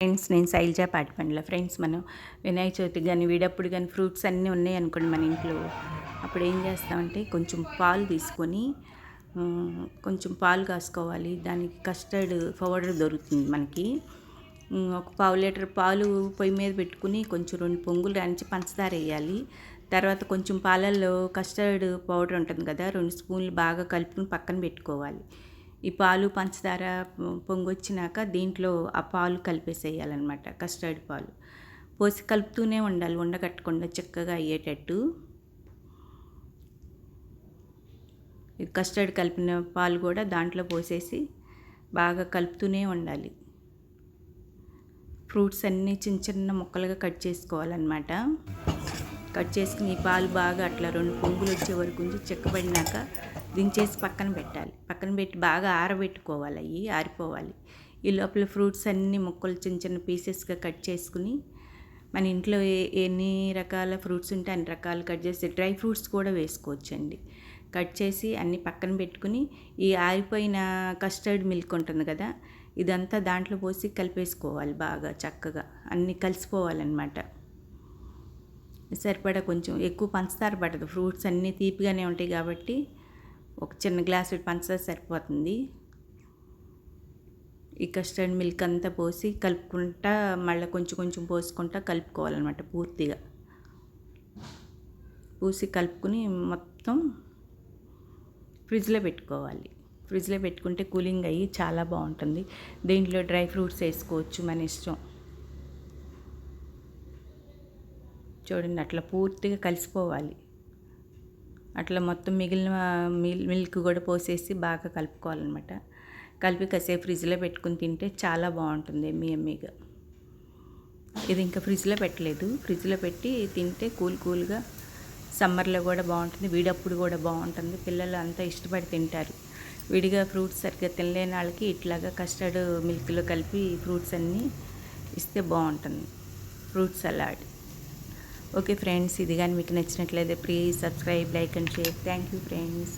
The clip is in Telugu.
ఫ్రెండ్స్ నేను శైలజ పాటిపండ్ల ఫ్రెండ్స్ మనం వినాయక చవితి కానీ వీడప్పుడు కానీ ఫ్రూట్స్ అన్నీ ఉన్నాయి అనుకోండి మన ఇంట్లో. అప్పుడు ఏం చేస్తామంటే కొంచెం పాలు తీసుకొని కొంచెం పాలు కాసుకోవాలి. దానికి కస్టర్డ్ పౌడర్ దొరుకుతుంది మనకి. ఒక పావు లీటర్ పాలు పొయ్యి మీద పెట్టుకుని కొంచెం రెండు పొంగులు రానిచ్చి పంచదార వేయాలి. తర్వాత కొంచెం పాలల్లో కస్టర్డ్ పౌడర్ ఉంటుంది కదా రెండు స్పూన్లు బాగా కలుపుకుని పక్కన పెట్టుకోవాలి. ఈ పాలు పంచదార పొంగొచ్చినాక దీంట్లో ఆ పాలు కలిపేసేయాలన్నమాట కస్టర్డ్ పాలు. పోసి కలుపుతూనే ఉండాలి ఉండగట్టకుండా చక్కగా అయ్యేటట్టు. కస్టర్డ్ కలిపిన పాలు కూడా దాంట్లో పోసేసి బాగా కలుపుతూనే ఉండాలి. ఫ్రూట్స్ అన్నీ చిన్న చిన్న ముక్కలుగా కట్ చేసుకోవాలన్నమాట. కట్ చేసుకుని ఈ పాలు బాగా అట్లా రెండు పొంగులు వచ్చే వరకు ఉంచి చెక్కబడినాక దించేసి పక్కన పెట్టాలి. పక్కన పెట్టి బాగా ఆరబెట్టుకోవాలి అవి ఆరిపోవాలి. ఈ లోపల ఫ్రూట్స్ అన్ని ముక్కలు చిన్న చిన్న పీసెస్గా కట్ చేసుకుని మన ఇంట్లో ఏ ఎన్ని రకాల ఫ్రూట్స్ ఉంటే అన్ని రకాలు కట్ చేసి డ్రై ఫ్రూట్స్ కూడా వేసుకోవచ్చండి. కట్ చేసి అన్ని పక్కన పెట్టుకుని ఈ ఆరిపోయిన కస్టర్డ్ మిల్క్ ఉంటుంది కదా ఇదంతా దాంట్లో పోసి కలిపేసుకోవాలి బాగా చక్కగా. అన్నీ కలిసిపోవాలన్నమాట. సరిపడా కొంచెం ఎక్కువ పంచదార పడదు. ఫ్రూట్స్ అన్నీ తీపిగానే ఉంటాయి కాబట్టి ఒక చిన్న గ్లాసు పంచదార సరిపోతుంది. ఈ కస్టర్డ్ మిల్క్ అంతా పోసి కలుపుకుంటా మళ్ళీ కొంచెం కొంచెం పోసుకుంటా కలుపుకోవాలన్నమాట పూర్తిగా. పూసి కలుపుకుని మొత్తం ఫ్రిడ్జ్లో పెట్టుకోవాలి. ఫ్రిడ్జ్లో పెట్టుకుంటే కూలింగ్ అయ్యి చాలా బాగుంటుంది. దీంట్లో డ్రై ఫ్రూట్స్ వేసుకోవచ్చు మన ఇష్టం. చూడండి అట్లా పూర్తిగా కలిసిపోవాలి. అట్లా మొత్తం మిగిలిన మిల్క్ కూడా పోసేసి బాగా కలుపుకోవాలన్నమాట. కలిపి కాసేపు ఫ్రిడ్జ్లో పెట్టుకుని తింటే చాలా బాగుంటుంది ఎమ్మి ఎమ్మిగా ఇది ఇంకా ఫ్రిడ్జ్లో పెట్టలేదు. ఫ్రిడ్జ్లో పెట్టి తింటే కూల్ కూల్గా సమ్మర్లో కూడా బాగుంటుంది. వీడప్పుడు కూడా బాగుంటుంది. పిల్లలు అంతా ఇష్టపడి తింటారు. విడిగా ఫ్రూట్స్ సరిగ్గా తినలేని వాళ్ళకి ఇట్లాగా కస్టర్డ్ మిల్క్లో కలిపి ఫ్రూట్స్ అన్నీ ఇస్తే బాగుంటుంది. Fruit salad. ఓకే ఫ్రెండ్స్ ఇది కానీ మీకు నచ్చినట్లయితే please subscribe like and share thank you friends